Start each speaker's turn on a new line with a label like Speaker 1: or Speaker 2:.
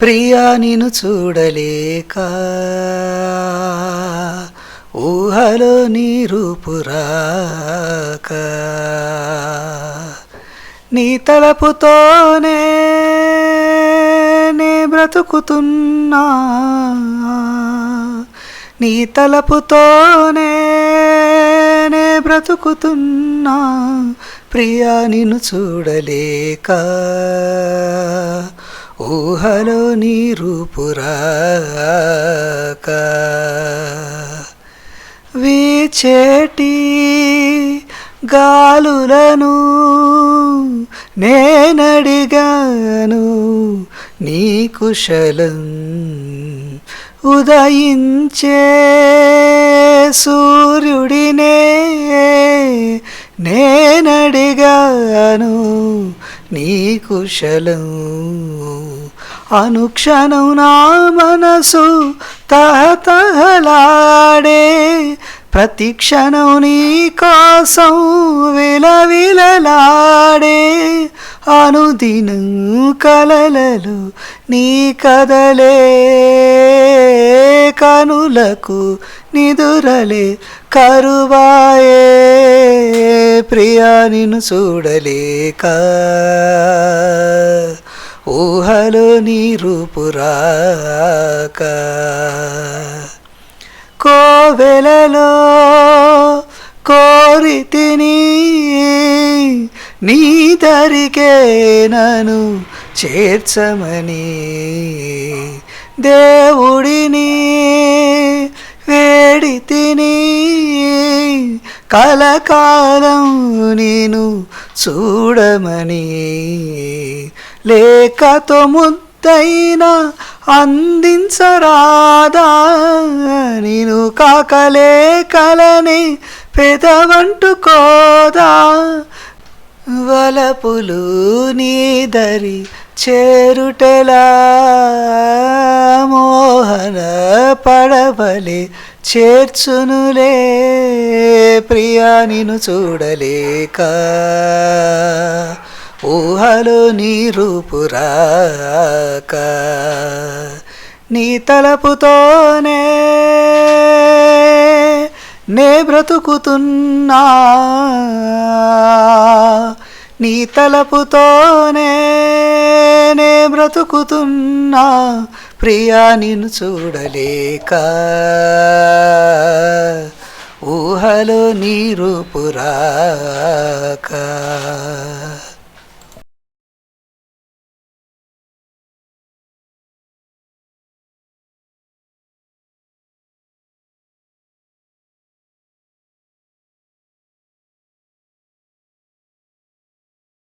Speaker 1: ప్రియా నిన్ను చూడలేక ఊహలో నీ రూపురాక నీ తలపుతోనే నే బ్రతుకుతున్నా. నీ తలపుతోనే నే బ్రతుకుతున్నా. ప్రియా నిన్ను చూడలేక ఊహలో నీరుపురాక వీచేటి గాలులను నేనడిగాను నీ కుశలం ఉదయించే సూర్యుడినే నేనడిగాను నీ కుశలం అనుక్షణం నా మనసు తహతహలాడే ప్రతిక్షణం నీ కోసం విలవిలలాడే అనుదినం కలలలు నీ కదలే. కనులకు నిదురలే కరువాయే. ప్రియా నిన్ను చూడలేక ఊహలో నీ రూపురాక కోవెలలో కోరితిని నీ దరికే చేర్చమని దేవుడిని వేడి తిని కలకాలం నేను చూడమని లేకతో ముద్దైనా అందించరాదా? నేను కాకలే కలని పెదవంటుకోదా? వలపులు నీదరి చేరుటెలా? మోహన పడవలే చేర్చునులే ప్రియా నిన్ను చూడలేక? ఊహలో నీ రూపురాక నీ తలపుతోనే నే బ్రతుకుతున్నా నీ తలపుతోనే నే బ్రతుకుతున్నా ప్రియా నిన్ను చూడలేక ఊహలో నీ రూపురాక